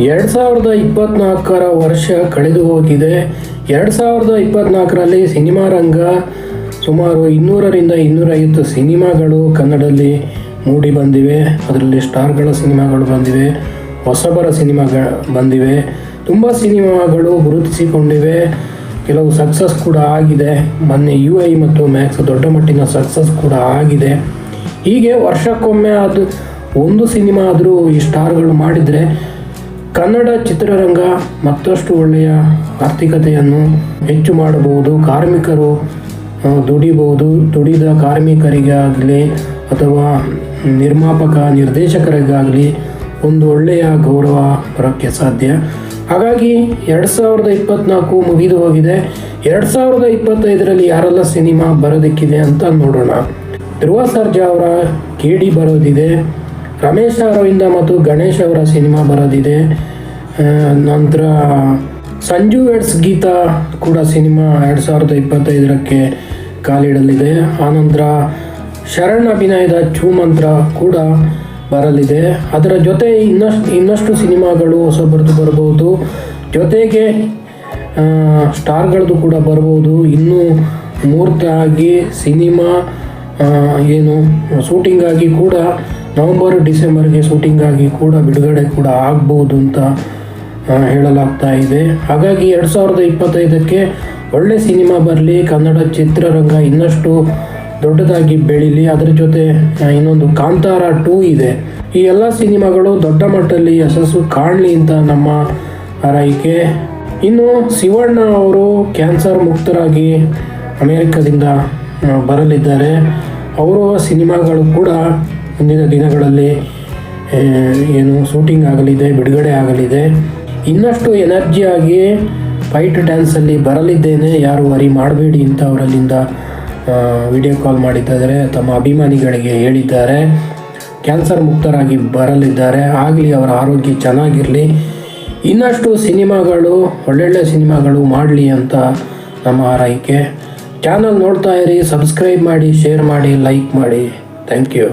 ಎರಡು ಸಾವಿರದ ಇಪ್ಪತ್ನಾಲ್ಕರ ವರ್ಷ ಕಳೆದು ಹೋಗಿದೆ ಎರಡು ಸಾವಿರದ ಇಪ್ಪತ್ನಾಲ್ಕರಲ್ಲಿ ಸಿನಿಮಾ ರಂಗ ಸುಮಾರು ಇನ್ನೂರರಿಂದ ಇನ್ನೂರೈವತ್ತು ಸಿನಿಮಾಗಳು ಕನ್ನಡದಲ್ಲಿ ಮೂಡಿ ಬಂದಿವೆ ಅದರಲ್ಲಿ ಸ್ಟಾರ್ಗಳ ಸಿನಿಮಾಗಳು ಬಂದಿವೆ, ಹೊಸಬರ ಸಿನಿಮಾಗಳು ಬಂದಿವೆ. ತುಂಬ ಸಿನಿಮಾಗಳು ಗುರುತಿಸಿಕೊಂಡಿವೆ. ಕೆಲವು ಸಕ್ಸಸ್ ಕೂಡ ಆಗಿದೆ. ಮೊನ್ನೆ ಯು ಐ ಮತ್ತು ಮ್ಯಾಕ್ಸ್ ದೊಡ್ಡ ಮಟ್ಟಿನ ಸಕ್ಸಸ್ ಕೂಡ ಆಗಿದೆ. ಹೀಗೆ ವರ್ಷಕ್ಕೊಮ್ಮೆ ಅದು ಒಂದು ಸಿನಿಮಾ ಆದರೂ ಈ ಸ್ಟಾರ್ಗಳು ಮಾಡಿದರೆ ಕನ್ನಡ ಚಿತ್ರರಂಗ ಮತ್ತಷ್ಟು ಒಳ್ಳೆಯ ಆರ್ಥಿಕತೆಯನ್ನು ಹೆಚ್ಚು ಮಾಡಬಹುದು, ಕಾರ್ಮಿಕರು ದುಡಿಬಹುದು, ದುಡಿದ ಕಾರ್ಮಿಕರಿಗಾಗಲಿ ಅಥವಾ ನಿರ್ಮಾಪಕ, ನಿರ್ದೇಶಕರಿಗಾಗಲಿ ಒಂದು ಒಳ್ಳೆಯ ಗೌರವ ಬರೋಕ್ಕೆ ಸಾಧ್ಯ. ಹಾಗಾಗಿ ಎರಡು ಸಾವಿರದ ಇಪ್ಪತ್ತ್ನಾಲ್ಕು ಮುಗಿದು ಹೋಗಿದೆ. ಎರಡು ಸಾವಿರದ ಇಪ್ಪತ್ತೈದರಲ್ಲಿ ಯಾರೆಲ್ಲ ಸಿನಿಮಾ ಬರೋದಕ್ಕಿದೆ ಅಂತ ನೋಡೋಣ. ಧ್ರುವ ಸರ್ಜಾ ಅವರ ಕೇಡಿ ಬರೋದಿದೆ. ರಮೇಶ್ ಅರವಿಂದ ಮತ್ತು ಗಣೇಶ್ ಅವರ ಸಿನಿಮಾ ಬರೋದಿದೆ. ನಂತರ ಸಂಜು ಎಡ್ಸ್ ಗೀತಾ ಕೂಡ ಸಿನಿಮಾ ಎರಡು ಸಾವಿರದ ಇಪ್ಪತ್ತೈದರಕ್ಕೆ ಕಾಲಿಡಲಿದೆ. ಆನಂತರ ಶರಣ್ ಅಭಿನಯದ ಚೂಮಂತ್ರ ಕೂಡ ಬರಲಿದೆ. ಅದರ ಜೊತೆ ಇನ್ನಷ್ಟು ಇನ್ನಷ್ಟು ಸಿನಿಮಾಗಳು ಹೊಸಬರದು ಬರಬಹುದು ಜೊತೆಗೆ ಸ್ಟಾರ್ಗಳದ್ದು ಕೂಡ ಬರ್ಬೋದು. ಇನ್ನೂ ಮೂರ್ತಾಗಿ ಸಿನಿಮಾ ಏನು ಶೂಟಿಂಗ್ ಆಗಿ ಕೂಡ ನವಂಬರ್, ಡಿಸೆಂಬರ್ಗೆ ಶೂಟಿಂಗಾಗಿ ಕೂಡ ಬಿಡುಗಡೆ ಕೂಡ ಆಗ್ಬೋದು ಅಂತ ಹೇಳಲಾಗ್ತಾ ಇದೆ. ಹಾಗಾಗಿ ಎರಡು ಸಾವಿರದ ಇಪ್ಪತ್ತೈದಕ್ಕೆ ಒಳ್ಳೆ ಸಿನಿಮಾ ಬರಲಿ, ಕನ್ನಡ ಚಿತ್ರರಂಗ ಇನ್ನಷ್ಟು ದೊಡ್ಡದಾಗಿ ಬೆಳೀಲಿ. ಅದರ ಜೊತೆ ಇನ್ನೊಂದು ಕಾಂತಾರ ಟೂ ಇದೆ. ಈ ಎಲ್ಲ ಸಿನಿಮಾಗಳು ದೊಡ್ಡ ಮಟ್ಟದಲ್ಲಿ ಯಶಸ್ಸು ಕಾಣಲಿ ಅಂತ ನಮ್ಮ ಆರೈಕೆ. ಇನ್ನು ಶಿವಣ್ಣ ಅವರು ಕ್ಯಾನ್ಸರ್ ಮುಕ್ತರಾಗಿ ಅಮೇರಿಕದಿಂದ ಬರಲಿದ್ದಾರೆ. ಅವರ ಸಿನಿಮಾಗಳು ಕೂಡ ಮುಂದಿನ ದಿನಗಳಲ್ಲಿ ಏನು ಶೂಟಿಂಗ್ ಆಗಲಿದೆ, ಬಿಡುಗಡೆ ಆಗಲಿದೆ. ಇನ್ನಷ್ಟು ಎನರ್ಜಿಯಾಗಿ ಫೈಟ್ ಡ್ಯಾನ್ಸಲ್ಲಿ ಬರಲಿದ್ದೇನೆ. ಯಾರು ವರಿ ಮಾಡಬೇಡಿ ಅಂತ ಅವರಲ್ಲಿಂದ ವಿಡಿಯೋ ಕಾಲ್ ಮಾಡಿದ್ದಾರೆ. ತಮ್ಮ ಅಭಿಮಾನಿಗಳಿಗೆ ಹೇಳಿದ್ದಾರೆ. ಕ್ಯಾನ್ಸರ್ ಮುಕ್ತರಾಗಿ ಬರಲಿದ್ದಾರೆ. ಆಗಲಿ ಅವರ ಆರೋಗ್ಯ ಚೆನ್ನಾಗಿರಲಿ. ಇನ್ನಷ್ಟು ಸಿನಿಮಾಗಳು, ಒಳ್ಳೊಳ್ಳೆ ಸಿನಿಮಾಗಳು ಮಾಡಲಿ ಅಂತ ನಮ್ಮ ಆರೈಕೆ ಚಾನಲ್ ನೋಡ್ತಾ ಇರಿ ಸಬ್ಸ್ಕ್ರೈಬ್ ಮಾಡಿ ಶೇರ್ ಮಾಡಿ ಲೈಕ್ ಮಾಡಿ. Thank you